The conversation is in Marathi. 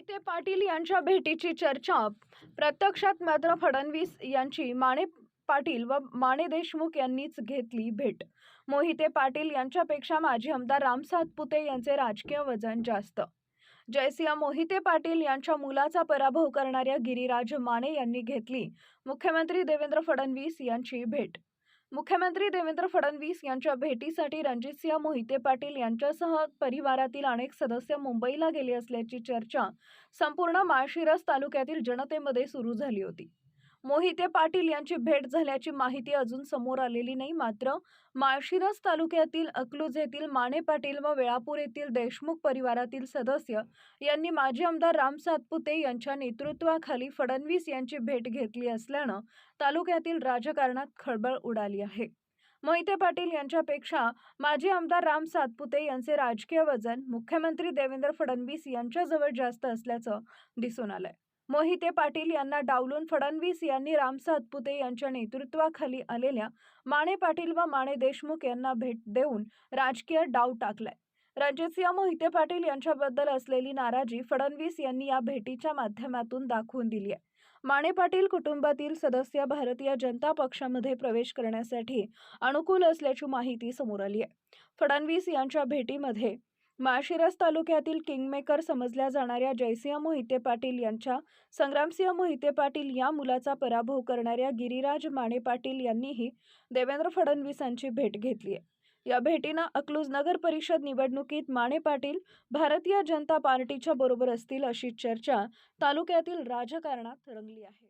मोहिते पाटील यांच्या भेटीची चर्चा. प्रत्यक्षात मात्र फडणवीस यांची माने पाटील व माने देशमुख यांनीच घेतली भेट. मोहिते पाटील यांच्यापेक्षा माजी आमदार राम सातपुते यांचे राजकीय वजन जास्त. जयसिंह मोहिते पाटील यांच्या मुलाचा पराभव करणाऱ्या गिरीराज माने यांनी घेतली. मुख्यमंत्री देवेंद्र फडणवीस यांची भेट. मुख्यमंत्री देवेंद्र फडणवीस यांच्या भेटीसाठी रणजितसिंह मोहिते पाटील यांच्यासह परिवारातील अनेक सदस्य मुंबईला गेले असल्याची चर्चा संपूर्ण माळशिरस तालुक्यातील जनतेमध्ये सुरू झाली होती. मोहिते पाटील यांची भेट झाल्याची माहिती अजून समोर आलेली नाही. मात्र माळशिरस तालुक्यातील अकलूज येथील माने पाटील व वेळापूर येथील देशमुख परिवारातील सदस्य यांनी माजी आमदार राम सातपुते यांच्या नेतृत्वाखाली फडणवीस यांची भेट घेतली असल्यानं तालुक्यातील राजकारणात खळबळ उडाली आहे. मोहिते पाटील यांच्यापेक्षा माजी आमदार राम सातपुते यांचे राजकीय वजन मुख्यमंत्री देवेंद्र फडणवीस यांच्याजवळ जास्त असल्याचं दिसून आलंय. मोहिते पाटील यांना डावलून फडणवीस यांनी रामसातपुते यांच्या नेतृत्वाखाली आलेल्या माने पाटील व माने देशमुख यांना भेट देऊन राजकीय डाव टाकलाय. रणजितसिंह मोहिते पाटील यांच्याबद्दल असलेली नाराजी फडणवीस यांनी या भेटीच्या माध्यमातून दाखवून दिली आहे. माने पाटील कुटुंबातील सदस्य भारतीय जनता पक्षामध्ये प्रवेश करण्यासाठी अनुकूल असल्याची माहिती समोर आली आहे. फडणवीस यांच्या भेटीमध्ये माळशिरस तालुक्यातील किंगमेकर समजल्या जाणाऱ्या जयसिंह मोहिते पाटील यांच्या संग्रामसिंह मोहिते पाटील या मुलाचा पराभव करणाऱ्या गिरिराज माने पाटील यांनीही देवेंद्र फडणवीसांची भेट घेतली आहे. या भेटीनं अकलूज नगर परिषद निवडणुकीत माने पाटील भारतीय जनता पार्टीच्या बरोबर असतील अशी चर्चा तालुक्यातील राजकारणात रंगली आहे.